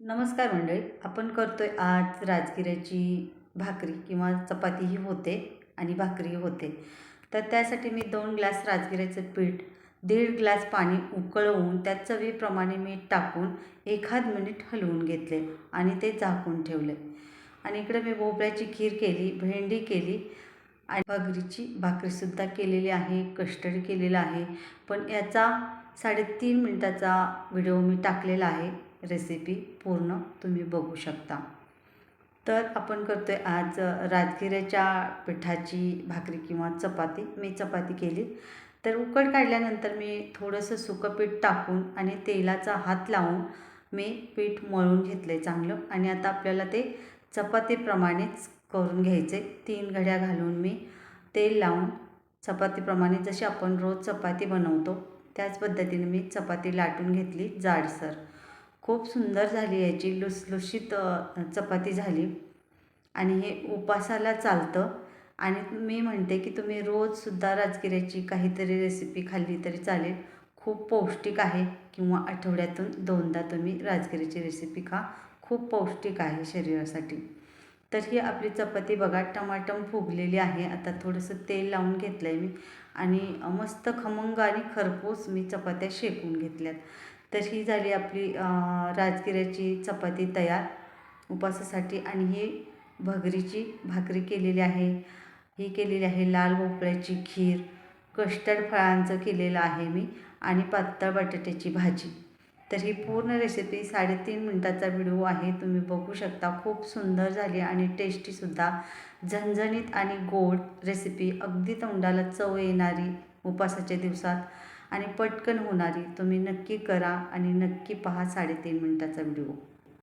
नमस्कार मंडळी आपण करतो आहे आज राजगिऱ्याची भाकरी किंवा चपातीही होते आणि भाकरीही होते. तर त्यासाठी मी दोन ग्लास राजगिऱ्याचं पीठ दीड ग्लास पाणी उकळवून त्यात चवीप्रमाणे मीठ टाकून एखाद मिनिट हलवून घेतले आणि ते झाकून ठेवले. आणि इकडे मी भोपळ्याची खीर केली भेंडी केली आणि भाकरीची भाकरीसुद्धा केलेली आहे कस्टर्ड केलेलं आहे. पण याचा साडेतीन मिनटाचा व्हिडिओ मी टाकलेला आहे. रेसिपी पूर्ण तुम्ही बघू शकता. तर आपण करतो आहे आज राजगिऱ्याच्या पिठाची भाकरी किंवा चपाती. मी चपाती केली. तर उकड काढल्यानंतर मी थोडंसं सुकं पीठ टाकून आणि तेलाचा हात लावून मी पीठ मळून घेतलं आहे चांगलं. आणि आता आपल्याला ते चपातीप्रमाणेच करून घ्यायचे. तीन घड्या घालून मी तेल लावून चपातीप्रमाणे जशी आपण रोज चपाती बनवतो त्याच पद्धतीने मी चपाती लाटून घेतली जाडसर. खूप सुंदर झाली याची लुसलुशीत चपाती झाली. आणि हे उपासाला चालतं. आणि मी म्हणते की तुम्ही रोजसुद्धा राजगिऱ्याची काहीतरी रेसिपी खाल्ली तरी चालेल. खूप पौष्टिक आहे. किंवा आठवड्यातून दोनदा तुम्ही राजगिऱ्याची रेसिपी खा. खूप पौष्टिक आहे शरीरासाठी. तर ही आपली चपाती बघा टमाटम फुगलेली आहे. आता थोडंसं तेल लावून घेतलं आहे मी. आणि मस्त खमंग आणि खरपूस मी चपात्या शेकून घेतल्यात. तर ही झाली आपली राजगिऱ्याची चपाती तयार उपासासाठी आणि ही भगरीची भाकरी केलेली आहे. ही केलेली आहे लाल भोपळ्याची खीर कस्टर्ड फळांचं केलेलं आहे मी आणि पातळ बटाट्याची भाजी. तर ही पूर्ण रेसिपी साडेतीन मिनटाचा व्हिडिओ आहे तुम्ही बघू शकता. खूप सुंदर झाली आणि टेस्टीसुद्धा झणझणीत आणि गोड रेसिपी अगदी तोंडाला चव येणारी उपासाच्या दिवसात. आणि पटकन होणारी. तुम्ही नक्की करा आणि नक्की पहा साडेतीन मिनटाचा व्हिडिओ.